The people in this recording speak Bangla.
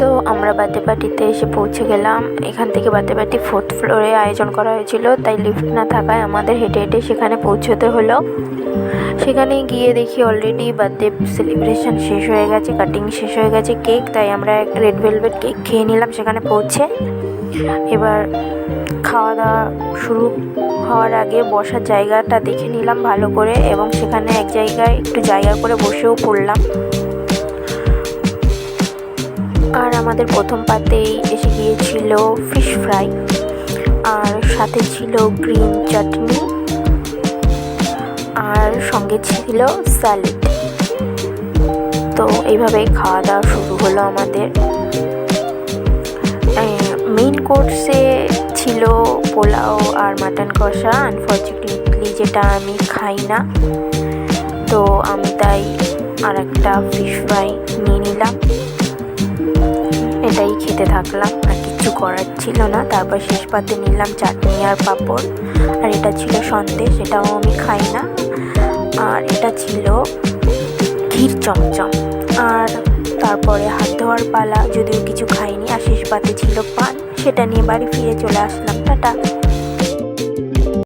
তো আমরা বার্থডে পার্টিতে এসে পৌঁছে গেলাম। এখান থেকে বার্থডে পার্টি ফোর্থ ফ্লোরে আয়োজন করা হয়েছিল, তাই লিফট না থাকায় আমাদের হেঁটে হেঁটে সেখানে পৌঁছতে হলো। সেখানে গিয়ে দেখি অলরেডি বার্থডে সেলিব্রেশন শেষ হয়ে গেছে কাটিং শেষ হয়ে গেছে কেক তাই আমরা একটা রেড ভেলভেট কেক খেয়ে নিলাম সেখানে পৌঁছে। এবার খাওয়া দাওয়া শুরু হওয়ার আগে বসার জায়গাটা দেখে নিলাম ভালো করে, এবং সেখানে এক জায়গায় একটু জায়গা করে বসেও পড়লাম। আমাদের প্রথম পাতেই এসে গিয়েছিল ফিশ ফ্রাই আর সাথে ছিল গ্রিন চাটনি আর সঙ্গে ছিল স্যালাড তো এইভাবেই খাওয়া দাওয়া শুরু হলো আমাদের। মেইন কোর্সে ছিল পোলাও আর মাটন কষা। আনফর্চুনেটলি যেটা আমি খাই না, তো আমি তাই আর একটা ফিশ ফ্রাই নিয়ে নিলাম। খেতে থাকলাম, আর কিছু করার ছিল না। তারপর শেষ পাতে নিলাম চাটনি আর পাঁপড়। আর এটা ছিল সন্দেশ, এটাও আমি খাই না। আর এটা ছিল ক্ষীর চমচম। আর তারপরে হাত ধোয়ার পালা, যদিও কিছু খাইনি। আর শেষ পাতে ছিল পান, সেটা নিয়ে বাড়ি ফিরে চলে আসলাম। টাটা।